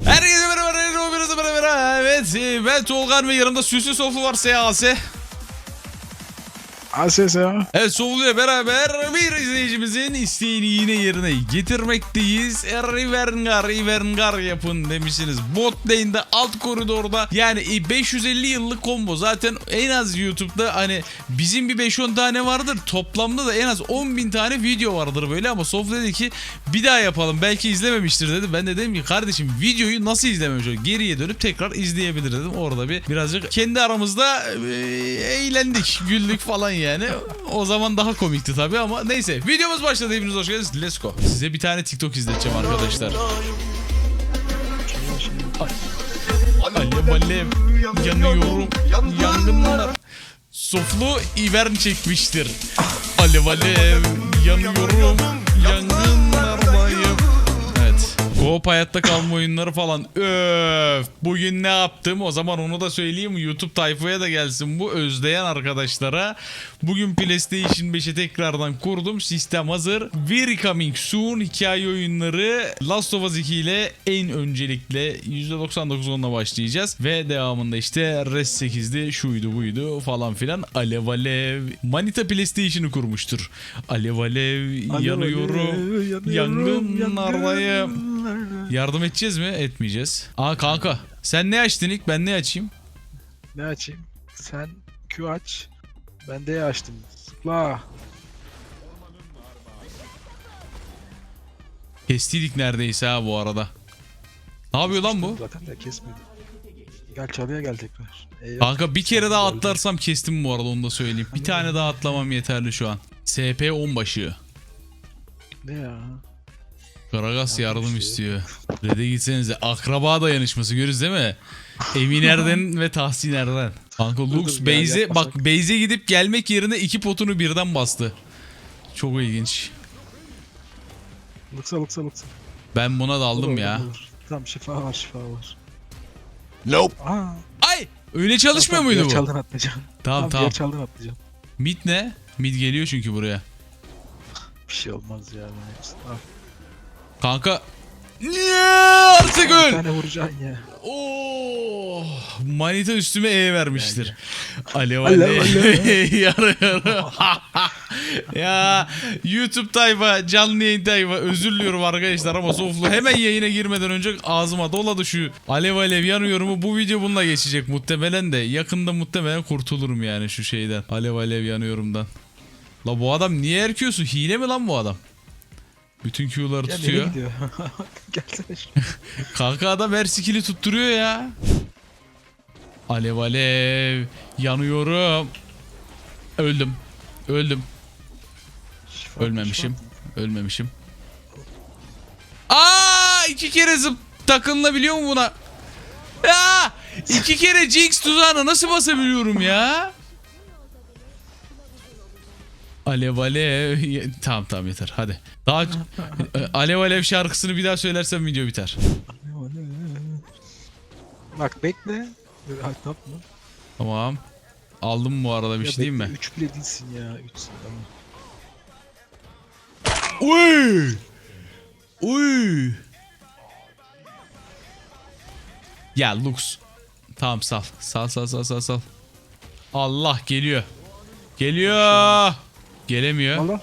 Herkese merhaba. Evet, ben Tolgan ve yanımda Süslü Soflu var SAS. Ases ya. Evet, Soflu ile beraber bir izleyicimizin isteğini yine yerine getirmekteyiz. E, Rivengar, Rivengar yapın demişsiniz. Bot lane'de, alt koridorda yani e, 550 yıllık combo. Zaten en az YouTube'da hani bizim bir 5-10 tane vardır. Toplamda da en az 10 bin tane video vardır böyle ama Soflu dedi ki bir daha yapalım. Belki izlememiştir dedi. Ben de dedim ki kardeşim videoyu nasıl izlememiş? Geriye dönüp tekrar izleyebilir dedim. Orada bir birazcık kendi aramızda e, eğlendik, güldük falan yani. O zaman daha komikti tabii ama neyse. Videomuz başladı. Hepiniz hoş geldiniz. Let's go. Size bir tane TikTok izleteceğim arkadaşlar. Alev alev yanıyorum yangınlar. Soflu ivern çekmiştir. Alev alev yanıyorum yangınlardayım. Coop hayatta kalma oyunları falan. Öf. Bugün ne yaptım? O zaman onu da söyleyeyim. YouTube tayfaya da gelsin bu. Özleyen arkadaşlara. Bugün PlayStation 5'e tekrardan kurdum. Sistem hazır. Very coming soon. Hikaye oyunları Last of Us 2 ile en öncelikle %99 onunla başlayacağız. Ve devamında işte Res 8'di, şuydu buydu falan filan. Alev alev. Manita PlayStation'ı kurmuştur. Alev alev yanıyorum. Yangınlardayım. Yardım edeceğiz mi? Etmeyeceğiz. Aa kanka sen ne açtın ilk ben ne açayım? Ne açayım? Sen Q aç. Ben de açtım. Zıpla. Kestiydik neredeyse ha bu arada. Ne yapıyor lan bu? Zaten de kesmedi. Gel çalıya gel tekrar. E yok. Kanka bir kere daha atlarsam kestim bu arada onu da söyleyeyim. Bir tane daha atlamam yeterli şu an. SP 10 başı. Ne ya? Karagas Yardım istiyor. Red'e gitsenize. Akraba dayanışması görürüz değil mi? Emin Erden ve Tahsin Erden. Kanka Lux Beyze bak Beyze gidip gelmek yerine iki potunu birden bastı. Çok ilginç. Lıksa lıksa lıksa. Ben buna daldım Olur, ya. olur. Tamam şifa var şifa var. Nope. Aa, Ay! Öyle çalışmıyor tamam, muydu bu? Çaldan atlayacağım. Tamam Tamam çaldan atlayacağım. Mid ne? Mid geliyor çünkü buraya. Bir şey olmaz ya. ben hepsini- Al. Kanka. Niye artık Bir öl? tane vuracaksın ya. Oh, manita üstüme E vermiştir. Alev Alev, yarı yarı. ya YouTube tayfa, canlı yayın tayfa özür diliyorum arkadaşlar ama Soflu hemen yayına girmeden önce ağzıma doladı şu alev alev yanıyorumu. Bu video bununla geçecek muhtemelen de. Yakında muhtemelen kurtulurum yani şu şeyden. Alev alev yanıyorumdan. La bu adam niye erkiyorsun? Hile mi lan bu adam? Bütün Q'ları Ya tutuyor. Gelsene şuraya. Kanka adam her skill'i tutturuyor ya. Alev alev. Yanıyorum. Öldüm. Öldüm. Şifa, Ölmemişim. şifa. Ölmemişim. Aa iki kere zıp takılabiliyor mu buna? Ya iki kere Jinx tuzağına nasıl basabiliyorum ya? Alev alev. Tamam tamam yeter hadi. Daha alev alev şarkısını bir daha söylersem video biter. Bak bekle. Böyle halt yapma. Tamam. Aldım bu arada bir şey diyeyim mi? 3 bile değilsin ya. 3'sün tamam. Uy! Uy! Ya Lux. Tamam sal. Sal sal sal sal sal. Allah geliyor. Geliyor. Gelemiyor. Allah.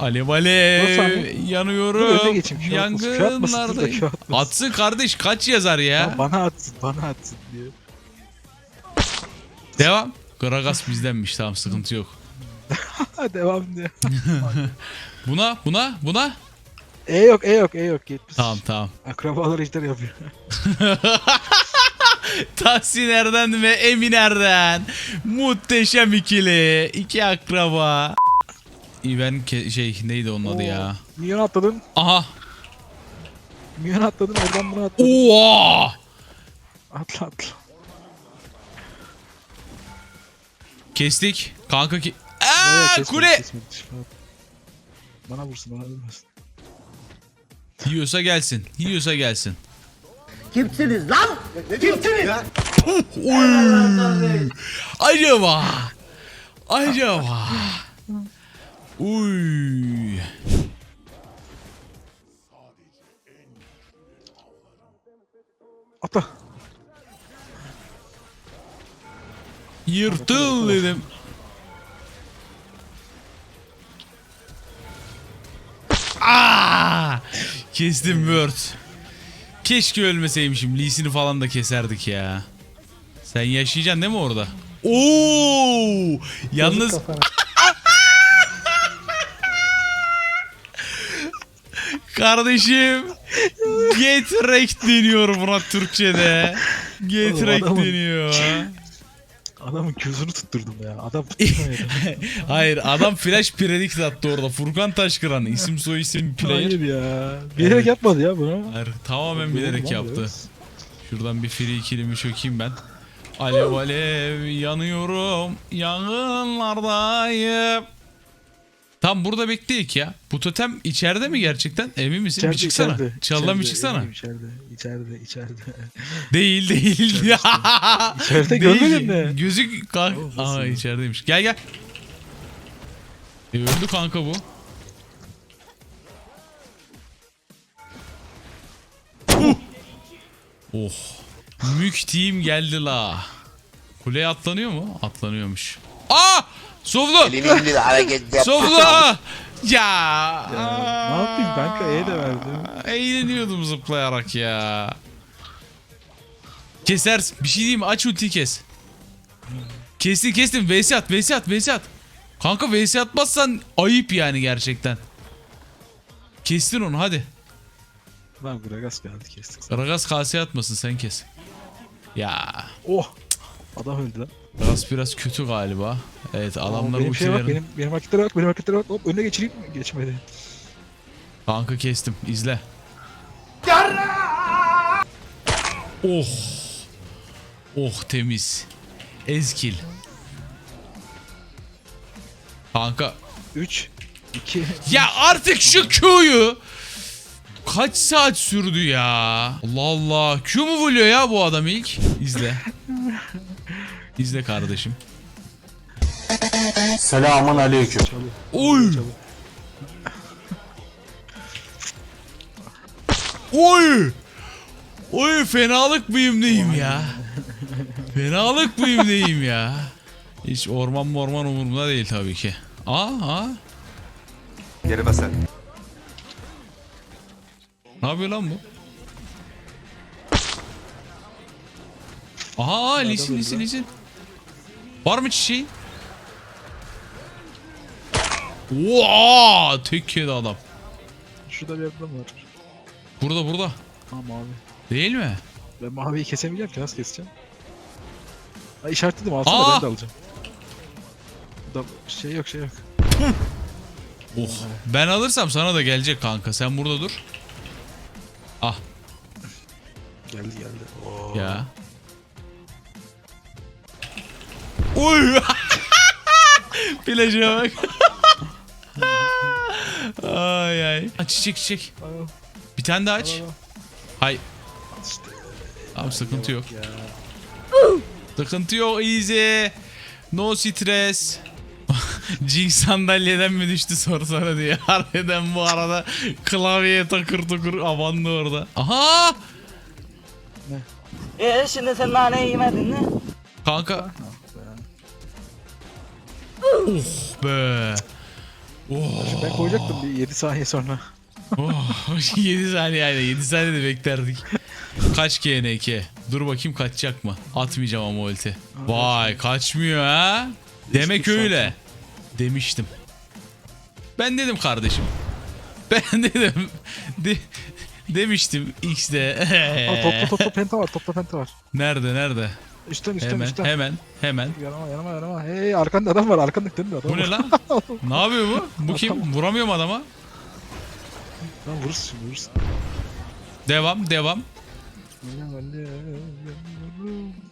Alev alev. Yanıyorum. geçeyim. Şu atmasın, şu atmasın, dur da Yangınlardayım. şu atmasın. Atsın kardeş kaç yazar ya? Ya. Bana atsın, bana atsın diyor. Devam. Gragas bizdenmiş tamam sıkıntı yok. Devam diyor. Buna buna buna. E yok, E yok, E yok. 70. Tamam tamam. Akrabalar ejder yapıyor. Tahsin Erden ve Emin Erden. Muhteşem ikili. İki akraba. İven şey neydi onun adı ya? Minyon atladın. Aha. Minyon atladın, oradan bunu atladın. Oha! Atla atla. Kestik. Kanka ki... Aa, kesmedi, kule! kesmedi. Bana vursun, bana vurmasın. Yiyorsa gelsin. Yiyorsa gelsin. Kimsiniz lan? Kimsiniz? Oy. Acaba. Acaba. Uy. Atla. Yırtıl dedim. Aa! Kestim Word. Keşke ölmeseymişim. Lee'sini falan da keserdik ya. Sen yaşayacaksın değil mi orada? Oo! Yalnız kardeşim get wrecked deniyor buna Türkçe'de. Get wrecked deniyor. Adamın gözünü tutturdum ya. Adam tutturamadı. Hayır adam flash predict attı orada. Furkan Taşkıran isim soy isim player. Hayır ya. Bilerek yapmadı ya bunu. Hayır, tamamen bilerek yaptı. evet. Şuradan bir free kill'imi çökeyim ben. Alev alev yanıyorum yangınlardayım. Tam burada bekleyek ya. Bu totem içeride mi gerçekten? Emin misin? bir çıksana. içeride, Çaldan bir içeride, çıksana. eminim, İçeride, içeride, içeride. Değil değil. İçeride Değil. görmedin mi? Gözük. Oğlum, Aa içerideymiş. Gel gel. E, öldü kanka bu. Uh! Oh. Mük team geldi la. Kuleye atlanıyor mu? Atlanıyormuş. Aa! Sovlu! Elini indir hareket yap. Sovlu! Ya! Ya, ne yapayım kanka? E de verdim. Eğleniyordum zıplayarak ya. Kesersin. Bir şey diyeyim mi? Aç ultiyi kes. Kestin kestin. VS at. VS at. VS at. Kanka VS atmazsan ayıp yani gerçekten. Kestin onu hadi. Lan Gragas geldi kestik. Ragas kaseye atmasın sen kes. Ya. Oh! Adam öldü lan. Ragas biraz kötü galiba. Evet adamlar benim şey bak, benim, benim hareketlere bak, benim hareketlere bak. Hop önüne geçireyim mi? Geçmedi. Kanka kestim. izle. Oh. Oh temiz. Ezkil. Kanka. 3, 2, Ya artık şu Q'yu kaç saat sürdü ya? Allah Allah. Q mu vuruyor ya bu adam ilk? İzle. İzle kardeşim. Selamun aleyküm. Oy. Oy. Oy fenalık mıyım neyim ya? Fenalık mıyım neyim ya? Hiç orman morman umurumda değil tabii ki. Aa, aa. Geri basar. Ne yapıyor lan bu? Aha lisin lisin lisin. Var mı çiçeğin? Oha! Tek yedi adam. Şurada bir adam var. Burada burada. Tamam abi. Değil mi? Ben maviyi kesemeyeceğim ki nasıl keseceğim? Ha işaretledim alsana Aa! ben de alacağım. Da şey yok şey yok. Oh. Ben alırsam sana da gelecek kanka. Sen burada dur. Ah Geldi geldi. Oo. ya. Oy! Plaja bak. ay ay. Aç çiçek çiçek. Bir tane daha aç. Hay. Tamam sıkıntı yok. Sıkıntı yok easy. No stress. Jinx sandalyeden mi düştü soru sonra diye. Harbiden bu arada klavyeye takır takır avandı orada. Aha! E şimdi sen nane yemedin mi? Kanka. Oh be. Oh. Ben koyacaktım bir 7 saniye sonra. oh. 7 saniye aynen 7 saniye de beklerdik. Kaç GNK? Dur bakayım kaçacak mı? Atmayacağım ama ulti. Vay kaçmıyor ha. Demek Geçtik öyle. Demiştim. Ben dedim kardeşim. Ben dedim. De, demiştim X'de. Topla topla penta var topla penta var. nerede nerede? Üstten üstten Hemen üstten. hemen hemen. Yanıma yanıma yanıma. Hey arkanda adam var arkanda dönüyor adam Bu ne lan? ne yapıyor bu? Bu kim? Vuramıyorum adama. Lan vurursun vurursun. Devam devam.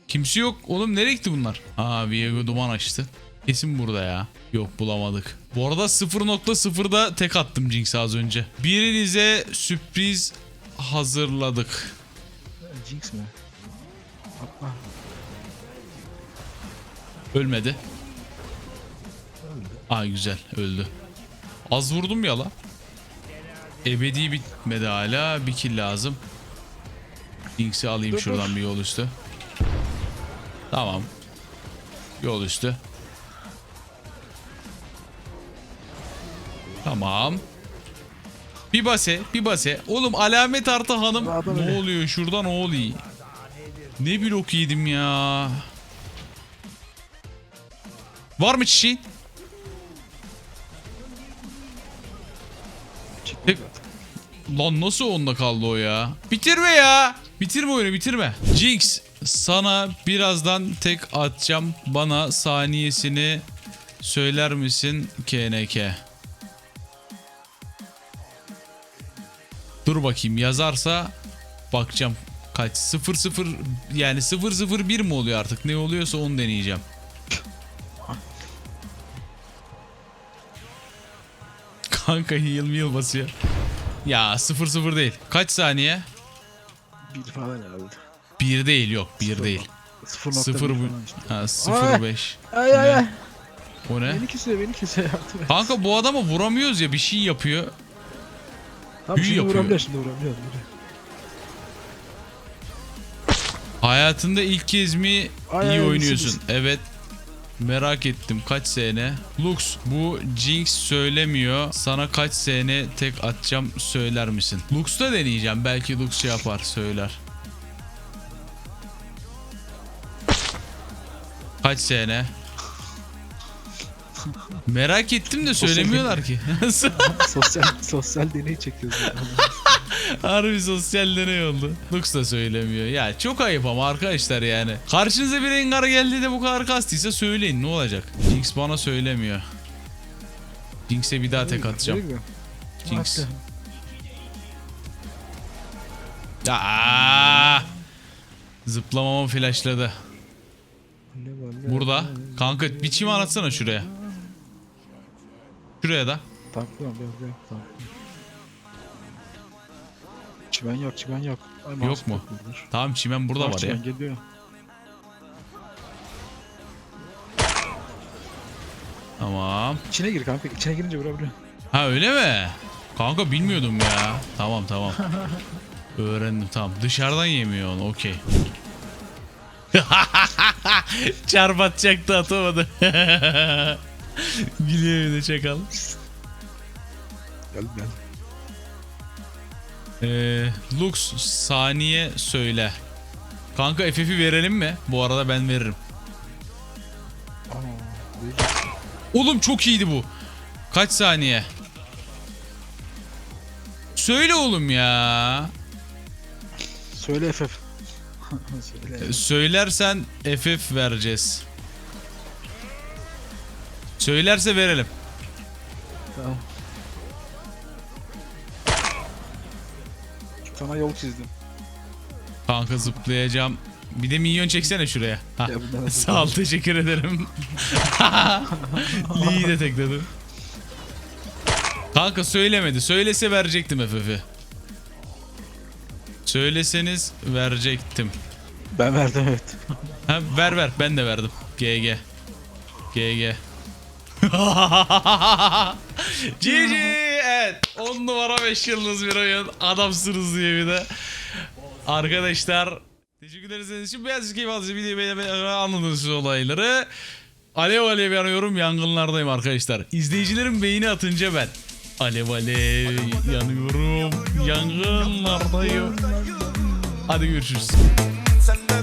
Kimse yok. Oğlum nereye gitti bunlar? Aa Viego duman açtı. Kesin burada ya. Yok bulamadık. Bu arada 0.0'da tek attım Jinx'e az önce. Birinize sürpriz hazırladık. Jinx mi? Ölmedi. Aa güzel öldü. Az vurdum ya la. Ebedi bitmedi hala. Bir kill lazım. Jinx'i alayım Dur, şuradan dur. bir yol üstü. Tamam. Yol üstü. Tamam. Bir base, bir base. Oğlum alamet artı hanım. Ne oluyor şuradan o oluyor. Ne blok yedim ya. Var mı? Çıktı Tek-. Lan nasıl onda kaldı o ya? Bitirme ya. Bitirme oyunu bitirme. Jinx sana birazdan tek atacağım. Bana saniyesini söyler misin KNK? Dur bakayım yazarsa bakacağım kaç 0 0 yani 0 0 1 mi oluyor artık ne oluyorsa onu deneyeceğim. Kanka heal meal basıyor. Ya 0 0 değil. Kaç saniye? Bir falan herhalde. 1 değil yok 1 Sıfır değil. 0 0 bu. işte. Ha 0 5. Ay ay ay. O ne? Beni kesiyor beni kesiyor yardım et. Kanka bu adama vuramıyoruz ya bir şey yapıyor. Tamam büyü şimdi yapıyor. vurabiliyor şimdi vurabiliyor. Hayatında ilk kez mi Ay, iyi ay, oynuyorsun? misin, Evet. Merak ettim kaç sene? Lux bu Jinx söylemiyor. Sana kaç sene tek atacağım söyler misin? Lux'ta deneyeceğim. Belki Lux şey yapar söyler. Kaç sene? Merak ettim de söylemiyorlar ki. sosyal sosyal deney çekiyoruz. Harbi sosyal deney oldu. Lux da söylemiyor. Ya çok ayıp ama arkadaşlar yani. Karşınıza bir Rengar geldi de bu kadar kastıysa söyleyin ne olacak? Jinx bana söylemiyor. Jinx'e bir daha tek atacağım. Jinx. Aa! Zıplamamı flashladı. Burada. Kanka bir çim anlatsana şuraya. Şuraya da. Yok yok tamam. Çimen yok çimen yok. Ay, Yok mu? takıldır. Tamam çimen burada Bak, var ya. geliyor. Tamam. İçine gir kanka içine girince vurabiliyor. Ha öyle mi? Kanka bilmiyordum ya. Tamam tamam. Öğrendim tamam. Dışarıdan yemiyor onu okey. Çarp atacaktı atamadı. Biliyor bir de çakal. Gel gel. Ee, Lux saniye söyle. Kanka FF'i verelim mi? Bu arada ben veririm. Oğlum çok iyiydi bu. Kaç saniye? Söyle oğlum ya. Söyle FF. Söyle. Söylersen FF vereceğiz. Söylerse verelim. Sana yol çizdim. Kanka zıplayacağım. Bir de minyon çeksene şuraya. Ha. Ya bundan nasıl- Sağ ol teşekkür ederim. Lee'yi de tekledim. Kanka söylemedi. Söylese verecektim FF'i. Söyleseniz verecektim. Ben verdim evet. Ha, ver ver ben de verdim. GG. GG. GG evet 10 numara 5 yıldız bir oyun. Adamsınız diye bir de. Arkadaşlar teşekkür ederiz için. Beyaz keyif aldınız videoyu beğenmeyi anladınız olayları. Alev alev yanıyorum yangınlardayım arkadaşlar. İzleyicilerin beğeni atınca ben alev alev yanıyorum yangınlardayım. Hadi görüşürüz. Sen de